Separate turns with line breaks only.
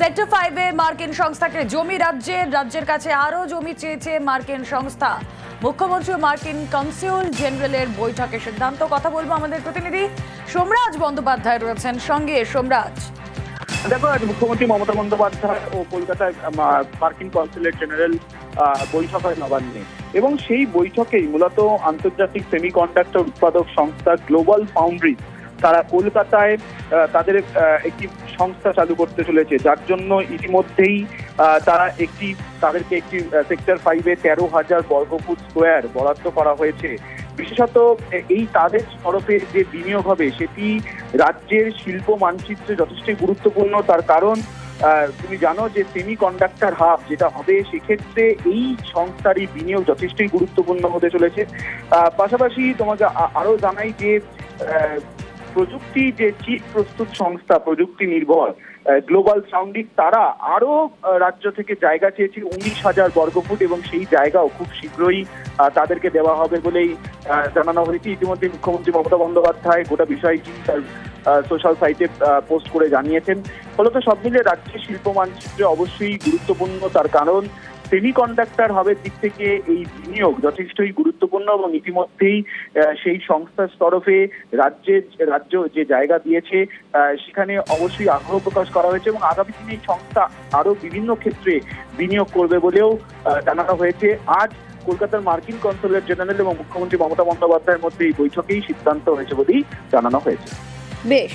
Sector ফাইভে মার্কিন সংস্থাকে জমি রাজ্যের রাজ্যের কাছে আরও জমি চেয়েছে মার্কিন সংস্থা। মুখ্যমন্ত্রী মার্কিন কনসিউল জেনারেলের বৈঠকে সিদ্ধান্ত কথা বলব আমাদের প্রতিনিধি সোমরাজ বন্দ্যোপাধ্যায় রয়েছেন সঙ্গে। সোমরাজ।
দেখো, আজ মুখ্যমন্ত্রী মমতা বন্দ্যোপাধ্যায় ও কলকাতায় মার্কিন কনসুলেট জেনারেল বৈঠক হয় নবান্নে। এবং সেই বৈঠকেই মূলত আন্তর্জাতিক সেমিকন্ডাক্টর উৎপাদক সংস্থা গ্লোবাল ফাউন্ড্রি তারা কলকাতায় তাদের একটি সংস্থা চালু করতে চলেছে। যার জন্য ইতিমধ্যেই তারা একটি, তাদেরকে একটি সেক্টর ফাইভে তেরো হাজার বর্গফুট স্কোয়ার বরাদ্দ করা হয়েছে। বিশেষত এই তাদের তরফে যে বিনিয়োগ হবে, সেটি রাজ্যের শিল্প মানচিত্রে যথেষ্টই গুরুত্বপূর্ণ। তার কারণ তুমি জানো যে সেমি কন্ডাক্টর হাব যেটা হবে, সেক্ষেত্রে এই সংস্থারই বিনিয়োগ যথেষ্টই গুরুত্বপূর্ণ হতে চলেছে। পাশাপাশি তোমাকে আরও জানাই যে প্রযুক্তি যে চিপ প্রস্তুত সংস্থা, প্রযুক্তি নির্ভর গ্লোবাল সাউন্ডিং, তারা আরও রাজ্য থেকে জায়গা চেয়েছে উনিশ হাজার বর্গফুট এবং সেই জায়গাও খুব শীঘ্রই তাদেরকে দেওয়া হবে বলেই জানানো হয়েছে। ইতিমধ্যে মুখ্যমন্ত্রী মমতা বন্দ্যোপাধ্যায় গোটা বিষয়টি তার সোশ্যাল সাইটে পোস্ট করে জানিয়েছেন। ফলত সব মিলে রাজ্যের শিল্প মানচিত্রে অবশ্যই গুরুত্বপূর্ণ তার কারণ। সেমি কন্ডাক্টর হবের দিক থেকে এই বিনিয়োগ যথেষ্টই গুরুত্বপূর্ণ এবং ইতিমধ্যেই সেই সংস্থার তরফে রাজ্যের রাজ্য যে জায়গা দিয়েছে সেখানে অবশ্যই আগ্রহ প্রকাশ করা হয়েছে এবং আগামী দিনে এই সংস্থা আরও বিভিন্ন ক্ষেত্রে বিনিয়োগ করবে বলেও জানানো হয়েছে। আজ কলকাতার মার্কিন কনসুলেট জেনারেল এবং মুখ্যমন্ত্রী মমতা বন্দ্যোপাধ্যায়ের মধ্যে এই বৈঠকেই সিদ্ধান্ত হয়েছে বলেই জানানো হয়েছে।
বেশ।